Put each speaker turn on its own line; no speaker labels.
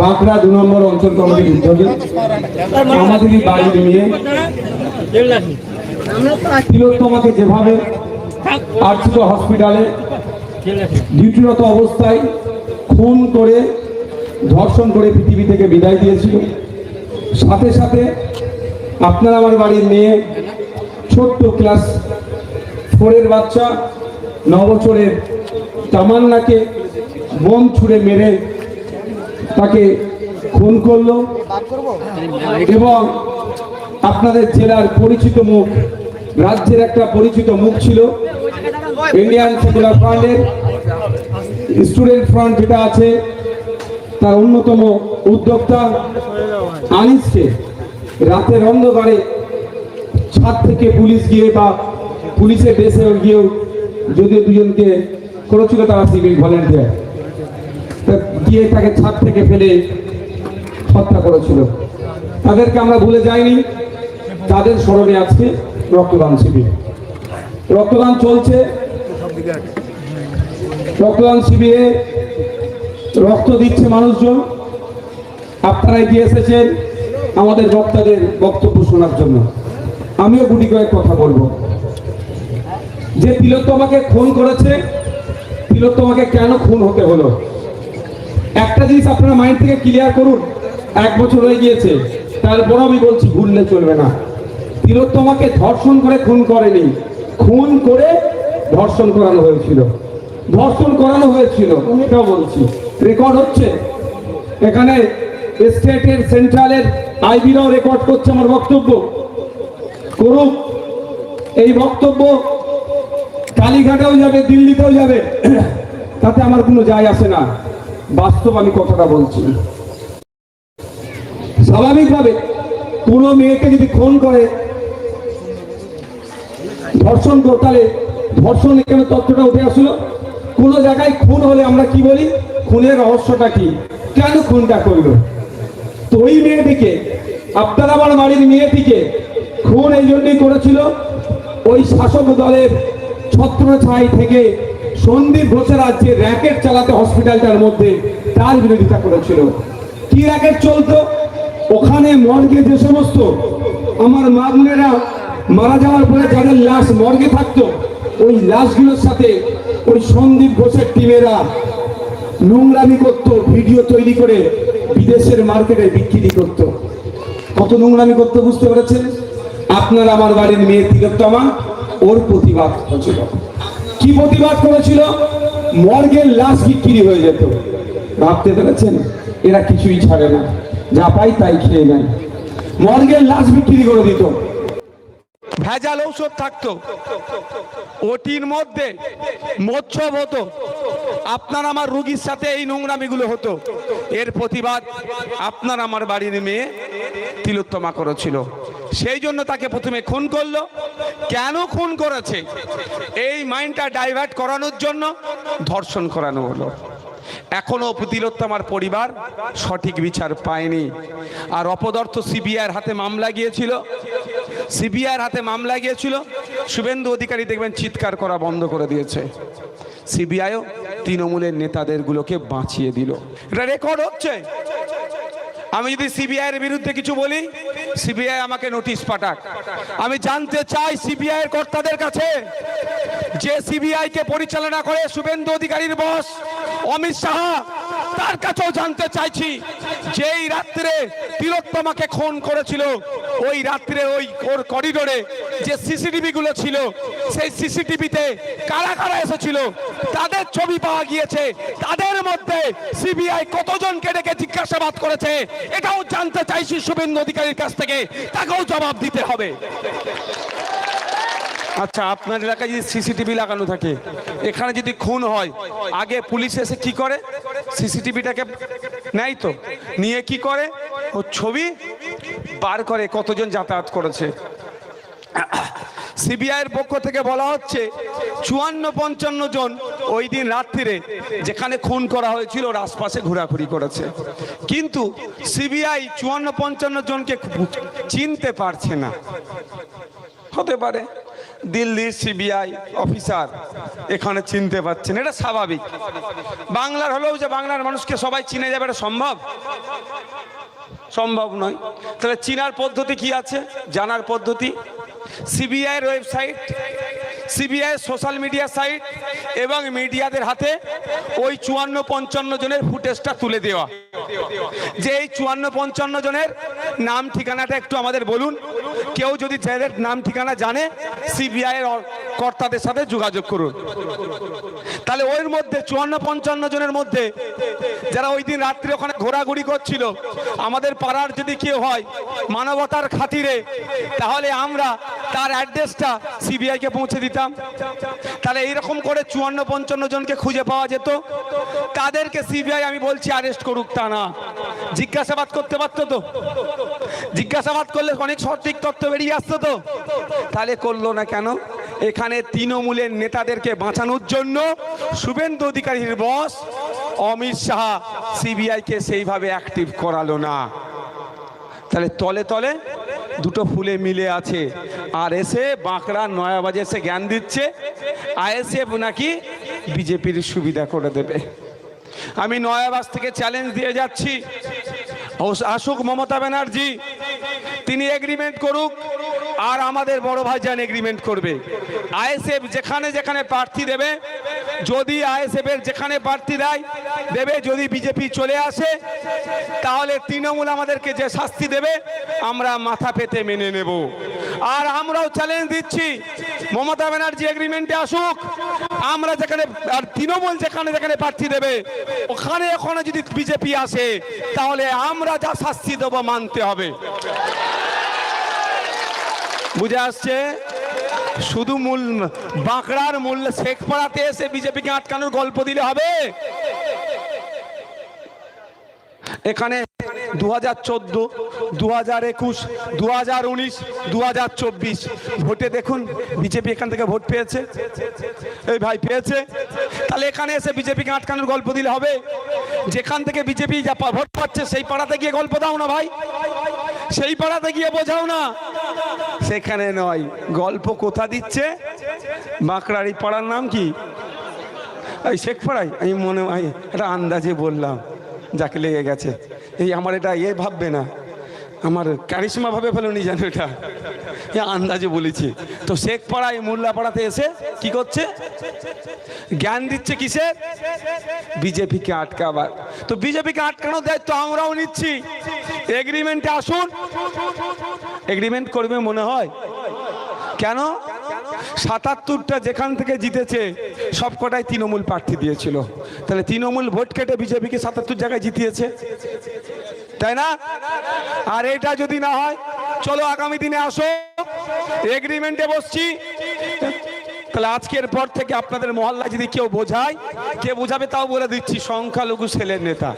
বাঁকড়া দু নম্বর অঞ্চল কমিটির উদ্যোগে আমাদেরই বাড়ির মেয়ে তিলোত্তমাকে যেভাবে আর্থিক হসপিটালে ডিউটিরত অবস্থায় খুন করে, ধর্ষণ করে পৃথিবী থেকে বিদায় দিয়েছিল। সাথে সাথে আপনার আমার বাড়ির মেয়ে, ছোট্ট ক্লাস ফোরের বাচ্চা, নবছরের তামান্নাকে বোম ছুঁড়ে মেরে তাকে খুন করল এবং আপনাদের জেলার পরিচিত মুখ, রাজ্যের একটা পরিচিত মুখ ছিল ইন্ডিয়ান সেকুলার ফ্রন্টের স্টুডেন্ট ফ্রন্ট যেটা আছে, তার অন্যতম উদ্যোক্তা আনিসকে রাতের অন্ধকারে ছাদ থেকে পুলিশ গিয়ে বা পুলিশের দেশে গিয়েও যদিও দুজনকে করেছিল তারা সিভিল ভলেন্টিয়ার গিয়ে তাকে ছাদ থেকে ফেলে হত্যা করেছিল। তাদেরকে আমরা ভুলে যাইনি। তাদের স্মরণে আজকে রক্তদান শিবির। রক্তদান চলছে। রক্তদান শিবিরে রক্ত দিচ্ছে মানুষজন। আপনারা এগিয়ে এসেছেন আমাদের বক্তাদের বক্তব্য শোনার জন্য। আমিও গুটি কয়েক কথা বলব। যে তিলোত্তমাকে খুন করেছে, তিলোত্তমাকে কেন খুন হতে হলো? একটা জিনিস আপনারা মাইন্ড থেকে ক্লিয়ার করুন, এক বছর হয়ে গিয়েছে তারপর আমি বলছি ভুললে চলবে না। তিলোত্তমাকে ধর্ষণ করে খুন করেনি, খুন করে ধর্ষণ করানো হয়েছিল। ধর্ষণ করানো হয়েছিল এটাও বলছি। রেকর্ড হচ্ছে, এখানে স্টেটের, সেন্ট্রালের আইবিরাও রেকর্ড করছে আমার বক্তব্য। করুক এই বক্তব্য কালীঘাটেও যাবে, দিল্লিতেও যাবে, তাতে আমার কোনো যায় আসে না। বাস্তব আমি কথাটা বলছি। স্বাভাবিকভাবে কোনো মেয়েকে যদি খুন করে, ধর্ষণ করতালে ধর্ষণ এখানে তথ্যটা উঠে আসলো? কোনো জায়গায় খুন হলে আমরা কি বলি? খুনের রহস্যটা কি? কেন খুনটা করল? তো ওই মেয়েটিকে আপনার আমার বাড়ির মেয়েটিকে খুন এই জন্যই করেছিল, ওই শাসক দলের ছত্র ছাই থেকে সন্দীপ ঘোষের রাজ্যে র্যাকেট চালাতে হসপিটালটার মধ্যে তার বিরোধিতা করেছিল। কি র্যাকেট চলতো? ওখানে মর্গে যে সমস্ত আমার মা বোনেরা মারা যাওয়ার পরে যাদের লাশ মর্গে থাকতো, ওই লাশগুলোর সাথে ওই সন্দীপ ঘোষের টিমেরা নোংরামি করতো, ভিডিও তৈরি করে বিদেশের মার্কেটে বিক্রি করতো। কত নোংরামি করতে বুঝতে পেরেছেন? আপনার আমার বাড়ির মেয়ে তিলোত্তমা, ওর প্রতিবাদ করেছিল কি প্রতিবাদ করেছিল? মর্গের লাশ বিক্রি হয়ে যেত। ভাবতে পেরেছেন? এরা কিছুই ছাড়ে না। যা পাই তাই খেয়ে নেয়। মর্গের লাশ বিক্রি করে দিত। ভেজাল ঔষধ থাকতো। ওটির মধ্যে মৎস্য হতো। আপনার আমার রুগীর সাথে এই নোংরামিগুলো হতো। এর প্রতিবাদ আপনার আমার বাড়ির মেয়ে তিলোত্তমা করেছিল। সেই জন্য তাকে প্রথমে খুন করল। কেন খুন করেছে? এই মাইন্ডটা ডাইভার্ট করানোর জন্য ধর্ষণ করানো হলো। এখনও তিলোত্তমার পরিবার সঠিক বিচার পায়নি। আর অপদর্থ সিবিআইয়ের হাতে মামলা গিয়েছিল। সিবিআইয়ের হাতে মামলা গিয়েছিল। শুভেন্দু অধিকারী দেখবেন চিৎকার করা বন্ধ করে দিয়েছে। সিবিআইও তৃণমূলের নেতাদেরগুলোকে বাঁচিয়ে দিল। এটা রেকর্ড হচ্ছে। আমি যদি সিবিআই এর বিরুদ্ধে কিছু বলি সিবিআই আমাকে নোটিশ পাঠাক। আমি জানতে চাই সিবিআই এর কর্তাদের কাছে যে সিবিআই কে পরিচালনা করে শুভেন্দু অধিকারীর বস অমিত শাহ। তার কাছেও জানতে চাইছি যেই রাত্রে তিলোত্তমাকে খুন করেছিল, ওই রাত্রে ওই ওর করিডোরে যে সিসিটিভি গুলো ছিল, সেই সিসিটিভিতে কারা কারা এসেছিল, তাদের ছবি পাওয়া গিয়েছে। তাদের মধ্যে সিবিআই কতজনকে ডেকে জিজ্ঞাসাবাদ করেছে, এটাও জানতে চাইছি শুভেন্দু অধিকারীর কাছ থেকে, তাকেও জবাব দিতে হবে। আচ্ছা আপনার এলাকায় যদি সিসিটিভি লাগানো থাকে, এখানে যদি খুন হয়, আগে পুলিশ এসে কি করে? সিসিটিভিটাকে নেয় তো, নিয়ে কি করে? ও ছবি বার করে কতজন যাতায়াত করেছে। সিবিআইয়ের পক্ষ থেকে বলা হচ্ছে, চুয়ান্ন পঞ্চান্ন জন ওই দিন রাত্রিরে যেখানে খুন করা হয়েছিল ওর আশপাশে ঘোরাঘুরি করেছে। কিন্তু সিবিআই চুয়ান্ন পঞ্চান্ন জনকে চিনতে পারছে না। হতে পারে। দিল্লির সিবিআই অফিসার এখানে চিনতে পারছেন এটা স্বাভাবিক। বাংলার হলেও যে বাংলার মানুষকে সবাই চিনে যাবে, এটা সম্ভব? সম্ভব নয়। তাহলে চিনার পদ্ধতি কি আছে? জানার পদ্ধতি? সিবিআইয়ের website CBI social media site এবং মিডিয়াদের হাতে ওই চুয়ান্ন পঞ্চান্ন জনের ফুটেজটা তুলে দেওয়া। যে এই চুয়ান্ন পঞ্চান্ন জনের নাম ঠিকানাটা একটু আমাদের বলুন। কেউ যদি যাদের নাম, ঠিকানা জানে সিবিআই এর কর্তাদের সাথে যোগাযোগ করুন। তাহলে ওর মধ্যে চুয়ান্ন, পঞ্চান্ন জনের মধ্যে যারা ওই দিন রাত্রে ওখানে ঘোরাঘুরি করছিল, আমাদের পাড়ার যদি কেউ হয় মানবতার খাতিরে, তাহলে আমরা তার অ্যাড্রেসটা সিবিআইকে পৌঁছে দিতাম। তাহলে এইরকম করে চুয়ান্ন, পঞ্চান্ন জনকে খুঁজে পাওয়া যেত। তাদেরকে সিবিআই আমি বলছি অ্যারেস্ট করুক তা না। জিজ্ঞাসাবাদ করতে পারতো তো? জিজ্ঞাসাবাদ করলে অনেক সঠিক তথ্য বেরিয়ে আসতো তো? তাহলে করল না কেন? এখানে তৃণমূলের নেতাদেরকে বাঁচানোর জন্য শুভেন্দু অধিকারীর বস অমিত শাহ সিবিআইকে সেইভাবে অ্যাক্টিভ করালো না। তাহলে তলে তলে দুটো ফুলে মিলে আছে। আর এসে বাঁকড়া নয়াবাজে এসে জ্ঞান দিচ্ছে আইএসএফ নাকি বিজেপির সুবিধা করে দেবে। আমি নয়াবাজ থেকে চ্যালেঞ্জ দিয়ে যাচ্ছি। আসুক মমতা ব্যানার্জি, তিনি এগ্রিমেন্ট করুক, আর আমাদের বড় ভাইজান এগ্রিমেন্ট করবে। আইএসএফ যেখানে যেখানে প্রার্থী দেবে, যদি আইএসএফ এর যেখানে প্রার্থী দেয়, দেবে, যদি বিজেপি চলে আসে, তাহলে তৃণমূল আমাদেরকে যে শাস্তি দেবে, আমরা মাথা পেতে মেনে নেব। আর আমরাও চ্যালেঞ্জ দিচ্ছি। মমতা ব্যানার্জি এগ্রিমেন্টে আসুক। আমরা যেখানে, আর তৃণমূল যেখানে যেখানে প্রার্থী দেবে, ওখানে ওখানে যদি বিজেপি আসে, তাহলে আমরা যা শাস্তি দেবো মানতে হবে। বুঝে আসছে? শুধু মূল, বাঁকড়ার মূল্য শেখপাড়াতে এসে বিজেপিকে আটকানোর গল্প দিলে হবে? এখানে দু হাজার চোদ্দ দু হাজার একুশ দু হাজার উনিশ দু হাজার চব্বিশ। ভোটে দেখুন, বিজেপি এখান থেকে ভোট পেয়েছে। এই ভাই পেয়েছে। তাহলে এখানে এসে বিজেপিকে আটকানোর গল্প দিলে হবে। যেখান থেকে বিজেপি যা ভোট পাচ্ছে, সেই পাড়াতে গিয়ে গল্প দাও না ভাই। সেই পাড়াতে গিয়ে বোঝাও না। সেখানে নয়, গল্প কোথা দিচ্ছে? বাঁকড়ার এই পাড়ার নাম কি? এই শেখ পাড়াই আমি মনে হয় এটা আন্দাজে বললাম, যাকে লেগে গেছে। এই আমার এটা এ ভাববে না। আমার ক্যারিসমা ভাবে ফেলুনি যেন এটা। এ আন্দাজে বলেছি। তো শেখ পাড়ায় মোল্লা পাড়াতে এসে কি করছে? জ্ঞান দিচ্ছে কিসের বিজেপিকে আটকাবার। তো বিজেপিকে আটকানোর দায়িত্ব আমরাও নিচ্ছি। এগ্রিমেন্টে আসুন। এগ্রিমেন্ট করবে মনে হয়। কেন? সাতাত্তরটা যেখান থেকে জিতেছে সব কটাই তৃণমূল প্রার্থী দিয়েছিল। তাহলে তৃণমূল ভোট কেটে বিজেপিকে সাতাত্তর জায়গায় জিতিয়েছে। তাই না? আর এটা যদি না হয়, চলো আগামী দিনে আসো। এগ্রিমেন্টে বসছি। তাহলে আজকের পর থেকে আপনাদের মহল্লায় যদি কেউ বোঝায়, কে বোঝাবে তাও বলে দিচ্ছি, সংখ্যালঘু ছেলের নেতা।